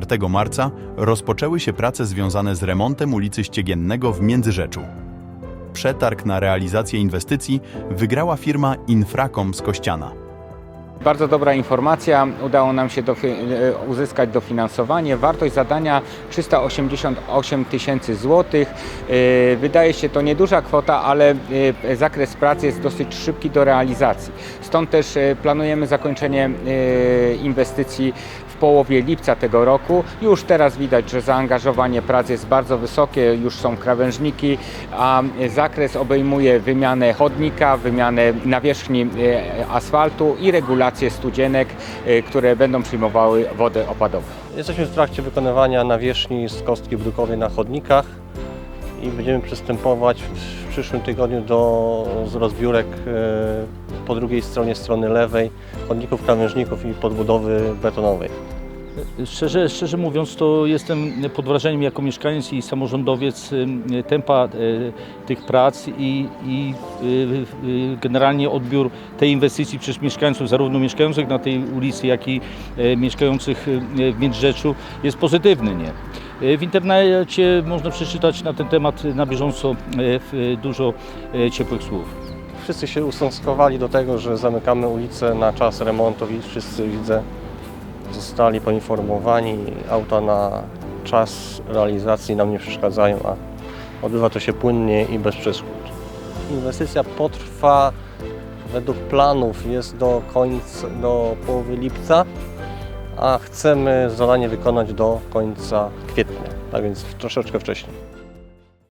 4 marca rozpoczęły się prace związane z remontem ulicy Ściegiennego w Międzyrzeczu. Przetarg na realizację inwestycji wygrała firma Infracom z Kościana. Bardzo dobra informacja. Udało nam się e, uzyskać dofinansowanie. Wartość zadania 388 tysięcy złotych. E, Wydaje się to nieduża kwota, ale e, zakres pracy jest dosyć szybki do realizacji. Stąd też planujemy zakończenie inwestycji w połowie lipca tego roku. Już teraz widać, że zaangażowanie prac jest bardzo wysokie, już są krawężniki, a zakres obejmuje wymianę chodnika, wymianę nawierzchni asfaltu i regulację studzienek, e, które będą przyjmowały wodę opadową. Jesteśmy w trakcie wykonywania nawierzchni z kostki brukowej na chodnikach i będziemy przystępować w przyszłym tygodniu do z rozbiórek e, po drugiej stronie strony lewej chodników, krawężników i podbudowy betonowej. Szczerze, szczerze mówiąc, to jestem pod wrażeniem jako mieszkaniec i samorządowiec ym, tempa y, tych prac i, i y, y, generalnie odbiór tej inwestycji przez mieszkańców, zarówno mieszkających na tej ulicy, jak i y, mieszkających y, w Międzyrzeczu jest pozytywny. Nie? Y, W internecie można przeczytać na ten temat na bieżąco y, dużo y, ciepłych słów. Wszyscy się ustosunkowali do tego, że zamykamy ulicę na czas remontów i wszyscy widzę zostali poinformowani. Auta na czas realizacji nam nie przeszkadzają, a odbywa to się płynnie i bez przeszkód. Inwestycja potrwa według planów jest do końca, do połowy lipca, a chcemy zadanie wykonać do końca kwietnia, tak więc troszeczkę wcześniej.